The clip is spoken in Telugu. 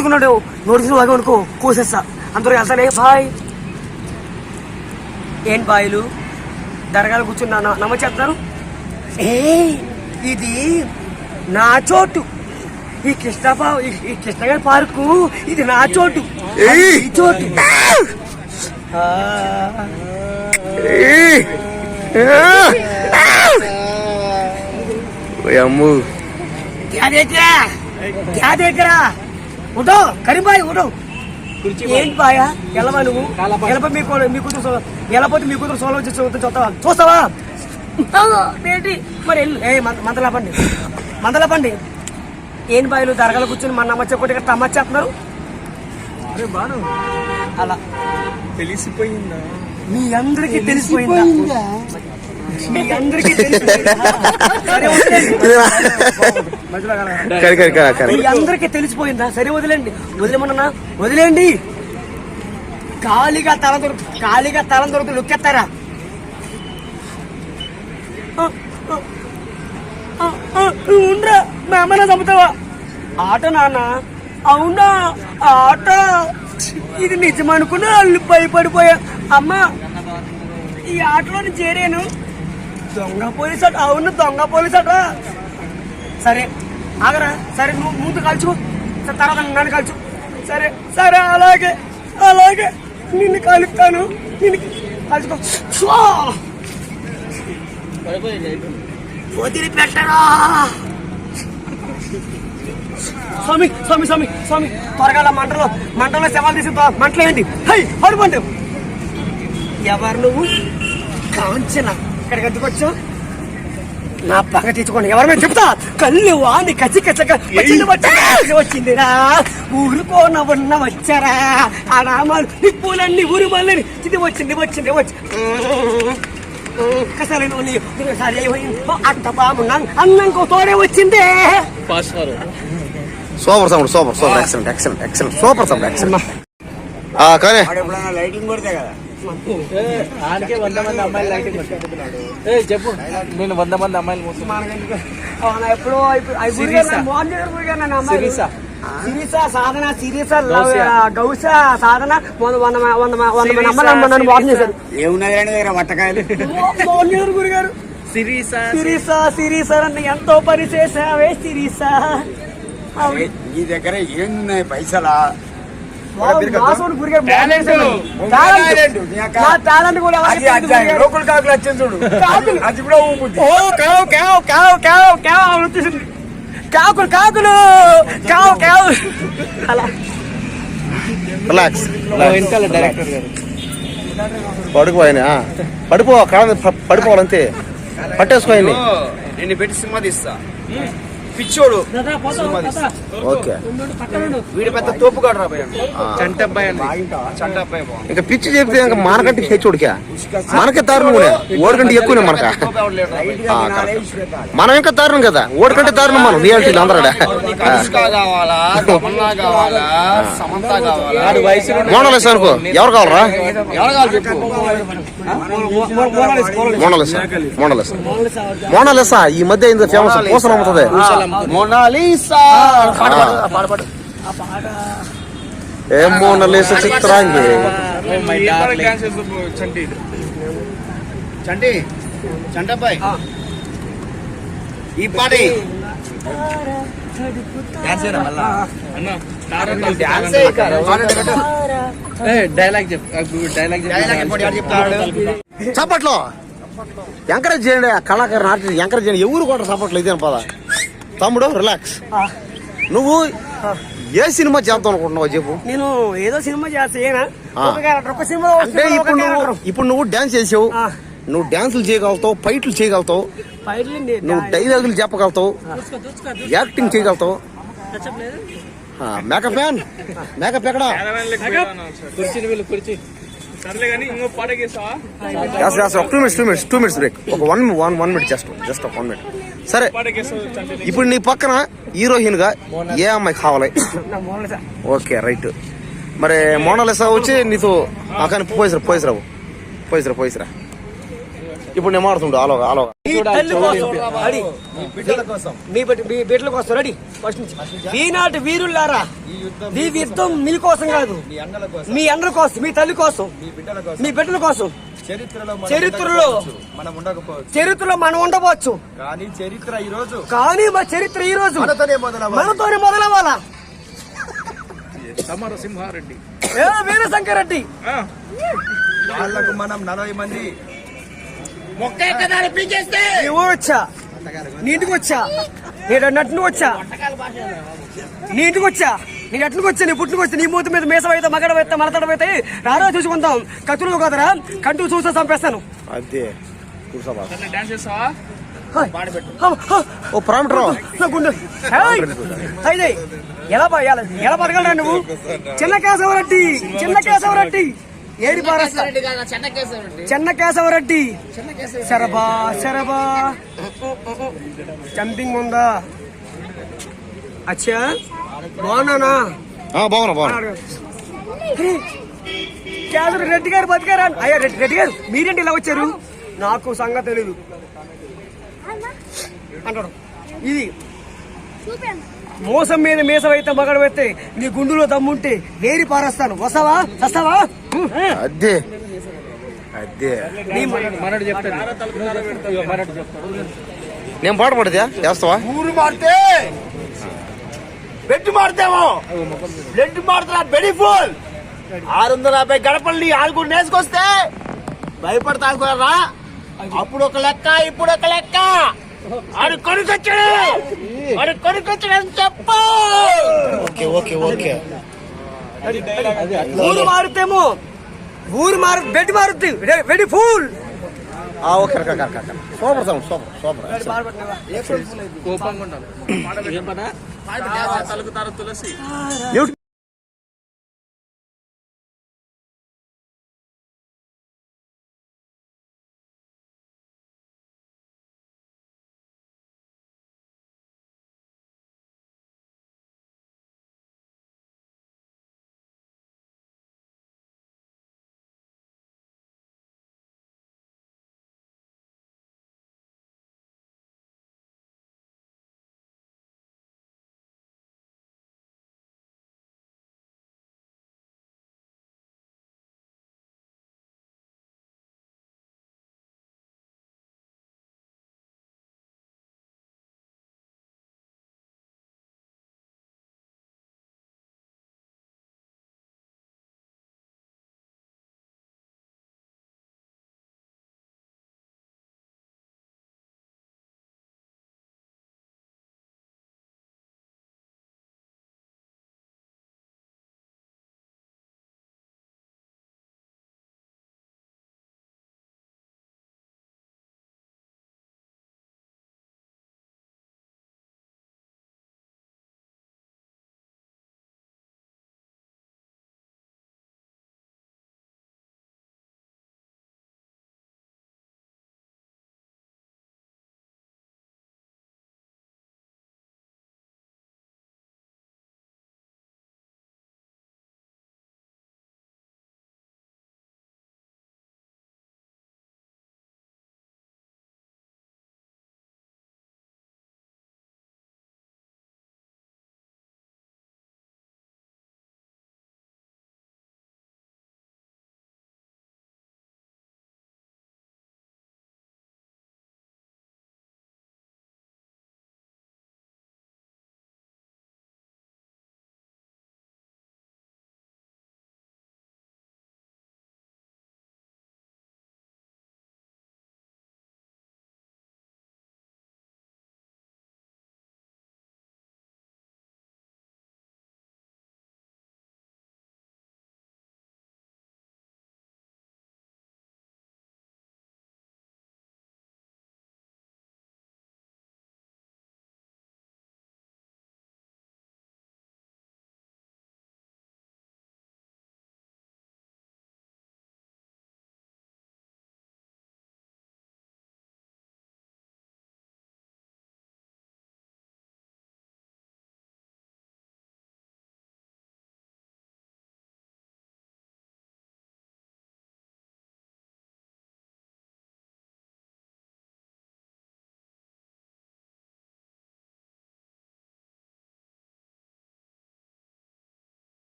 తిరుగుతున్నాడు నోటీసులు బాగా అనుకో కోసేస్తా. అందరూ వెళ్తానే బాయ్. ఏం బాయ్లు? దరగాలు కూర్చుని నమ్మచేస్తున్నారు ఏ ఇది నా చోటు. ఈ కృష్ణపా ఈ కృష్ణగారి పార్కు ఇది నా చోటు. ఈ చోటు. అమ్ము. క్యా దేఖ ఉటో కరీంబాయ్ ఉటో ఏంటి బాయా? ఎలా నువ్వు? ఎలా మీ మీ కూతురు ఎలపోతే మీ కూతురు సోలో వచ్చి చూస్తావా? చూస్తావా? ఏంటి? మరి ఏ మందలాపండి. మందలాపండి. ఏం బాయలు దరగలు కూర్చొని మన నమ్మచ్చ కొట్టి టమచ్చ చేస్తున్నారు. అలా. తెలిసిపోయిందా? మీ అందరికీ తెలిసిపోయిందా? అందరికీ తెలిసిపోయిందా? సరే వదిలేండి. వదిలేమన్నా? వదిలేండి. ఖాళీగా తల దొరుకు ఖాళీగా తల ఆ, ఆ, ఉండరా మా అమ్మన చంపుతావా? ఆట నాన్న? అవునా? ఆట? ఇది నిజమనుకున్నా వాళ్ళు భయపడిపోయా. అమ్మ ఈ ఆటలో చేరాను. దొంగ పోలీస్ అట అవును దొంగ పోలీస్ అట సరే ఆగరా. సరే నువ్వు ముందు కలుచు సరే, తర్వాత నన్ను కలుచు. సరే సరే అలాగే అలాగే. నిన్ను కలుపుతాను నిన్ను కలుచుకో. స్వా! వదిలిపెట్టరా స్వామి స్వామి స్వామి స్వామి. త్వరగా మంటలో. మంటలో శవాలు తీసి త్వ- మంటలో ఏంటి? హై పడుకోండి. ఎవరు నువ్వు? కాంచనా. ఇక్కడికి ఎందుకు వచ్చావు? నా పగ తీసుకోండి ఎవరైనా చెప్తా? కళ్ళు వాణి కచ్చి కచ్చక వచ్చింది వచ్చింది వచ్చిందిరా. ఊరుకోన ఉన్న వచ్చారా? ఆ నామాలు నిప్పులన్నీ ఊరు మళ్ళీ ఇది వచ్చింది వచ్చింది వచ్చి కసరి అట్ట బాబు అన్నంకో తోడే వచ్చిందే. Super sound super super. Excellent excellent excellent super sound excellent ఆ కానీ లైటింగ్ కొడితే కదా. ఆడికే వంద మంది అమ్మాయిలు లైటింగ్ ఏ చెప్పు. నేను వంద మంది అమ్మాయిలు ఎప్పుడో సిరీసా? సిరీసా? సాధన సిరీసా గౌసియా? గౌస సాధన వంద వంద మ- వంద మ- వంద మంది అమ్మాయిలు నన్ను- నన్ను మోసం చేశారు. ఏమున్నది రండి దగ్గర వట్టకాయలు మోహన్ గారు గురిగారు సిరీసా? సిరీసా సిరీసా నన్ను ఎంతో పని చేసావే సిరీసా. అవును. నీ దగ్గర ఏమున్నాయి పైసలా? లోకల్ కాకులు వచ్చింది చూడు. కాకులు. అది కూడా ఊపుద్ది ఓ కావు కావు కావు కావు కావు అని వచ్చేసింది. కాకులు కాకులు కావు కావు. అలా. రిలాక్స్ వెనకాల డైరెక్టర్ గారు పడుకోయని పడిపో కాళ్ళ పడిపోవాలంతే పట్టేసుకోయండి నేను పెట్టి సినిమా తీస్తా. పిచ్చోడు. దాదా, పోతా, పోతా. ఓకే. వీడి పెద్ద తోపుగాడు రాబోయే చంటబ్బాయి అండి. ఇంకా పిచ్చి చెప్తే ఇంకా మనకంటే హెచ్చుడికా? మనకే దారుణం కూడా. ఓడికంటే ఎక్కువనే మనక. మనం ఇంకా దారుణం కదా? ఓడికంటే దారుణం మనం రియాలిటీలో అందరూ మోనలెస్ అనుకో. ఎవరు కావాలరా? మోనలెస్ మోనలెస్. మోనలెస్ ఈ మధ్య ఇంత ఫేమస్ పూసలు అమ్ముతుంది. Mona Lisa? ఏ చిత్రాంగి? చంటి. చంటి చంటబ్బాయి. ఈ పాట డైలాగ్ చప్పట్లో. ఎంకరేజ్ చేయండి ఆ కళాకారు నాటి ఎంకరేజ్ చేయండి. ఎవరు కూడా చప్పట్లు ఇదే పద? తమ్ముడు రిలాక్స్ ఆ, నువ్వు ఏ సినిమా చేద్దాం అనుకుంటున్నావు చెప్పు. నేను ఏదో సినిమా చేస్తా ఆ. ఒక క్యారెక్టర్ ఒక సినిమా అంటే ఇప్పుడు నువ్వు ఇప్పుడు నువ్వు డాన్స్ చేసావు. నువ్వు డాన్సులు చేయగలుగుతావు ఫైట్లు చేయగలుగుతావు. నువ్వు డైలాగులు చెప్పగలుగుతావు. యాక్టింగ్ చేయగలుగుతావు. మేకప్ మ్యాన్ మేకప్ ఎక్కడా? కుర్చీని వీళ్ళు కుర్చీ. సర్లే కానీ ఇంకో పాట గీస్తావా? యాస్ యాస్ ఒక two minutes two minutes two minutes break ఒక one one one minute just just ఒక వన్ మినిట్ సరే. ఇప్పుడు నీ పక్కన హీరోయిన్గా ఏ అమ్మాయి కావాలి? నా మోనలిసా. Okay right. మరి మోనాలిసా వచ్చి నీతో కానీ పోయిసరా పోయిసరావు పోయిసరా పోయిసరా. ఇప్పుడు నేను మాడుతుండు ఆలోగా ఆలోగా మీ కోసం మీ మీ బిడ్డల కోసం రెడీ ఫస్ట్ నుంచి. ఈనాటి వీరులారా ఈ యుద్ధం మీకోసం కాదు. మీ అందరి కోసం. మీ తల్లి కోసం. మీ బిడ్డల కోసం. చరిత్రలో మనం చరిత్రలో ఉండకపోవచ్చు. మనం ఉండకపోవచ్చు. చరిత్రలో మనం ఉండవచ్చు కానీ చరిత్ర ఈ రోజు కానీ మా చరిత్ర ఈ రోజు మనతోనే మొదలవ్వాలి. మనతోనే మొదలవ్వాలా? సమర సింహారెడ్డి ఏ వీరశంకర్ రెడ్డి వాళ్ళకు మనం నలభై మంది. నీ ఊరు వచ్చా నీ ఇంటికి వచ్చా? నేను నటునికి వచ్చా? నీ ఇంటికి వచ్చా? నీ నటునికి వచ్చా నీ పుట్టుకు వచ్చా నీ మూతి మీద మేసం అయితే మగడ అయితే మలతడ అయితే రారా చూసుకుందాం. కత్తులు కదరా కంటూ చూస్తే చంపేస్తాను. అదే ఓ ప్రామిటర్. అయితే ఎలా ఎలా ఎలా బతకలరా నువ్వు? చిన్న కేశవరెడ్డి చిన్న కేశవరెడ్డి ఏడి పారేస్తా చిన్న కేశవరెడ్డి శరబా శరబా జంపింగ్ ఉందా? అచ్చా. బాగున్నానా? బాగున్నా బాగున్నా. కేశవ రెడ్డి గారు బతికారా? అయ్యా రెడ్డి రెడ్డి గారు మీరేంటి ఇలా వచ్చారు? నాకు సంగతి తెలీదు. అంటాడు. ఇది మోసం మీద మీసం అయితే మగడు అయితే నీ గుండులో దమ్ముంటే వేరి పారేస్తాను. వస్తావా? వస్తావా? అదే అదే నీ మనడు చెప్తాడు. నేను పాట పడితే చేస్తావా ఊరు మారితే బెట్టు మారుతామో. బెట్టు మారుతున్నా బెడి ఫుల్. ఆరు వందల యాభై గడపల్ని ఆరుగురు నేసుకొస్తే భయపడతా అనుకున్నారా? అప్పుడు ఒక లెక్క ఇప్పుడు ఒక లెక్క. ఆడు కొనుకొచ్చాడు. ఆడు కొనుకొచ్చాడు అని చెప్పు. Okay okay okay. ఊరు మారుతేమో. ఊరు మారు బెడ్ మారుద్ది. వెడి fool. Okay super super super. కోపంగా ఉండాలి. తలుగుతారు తులసి.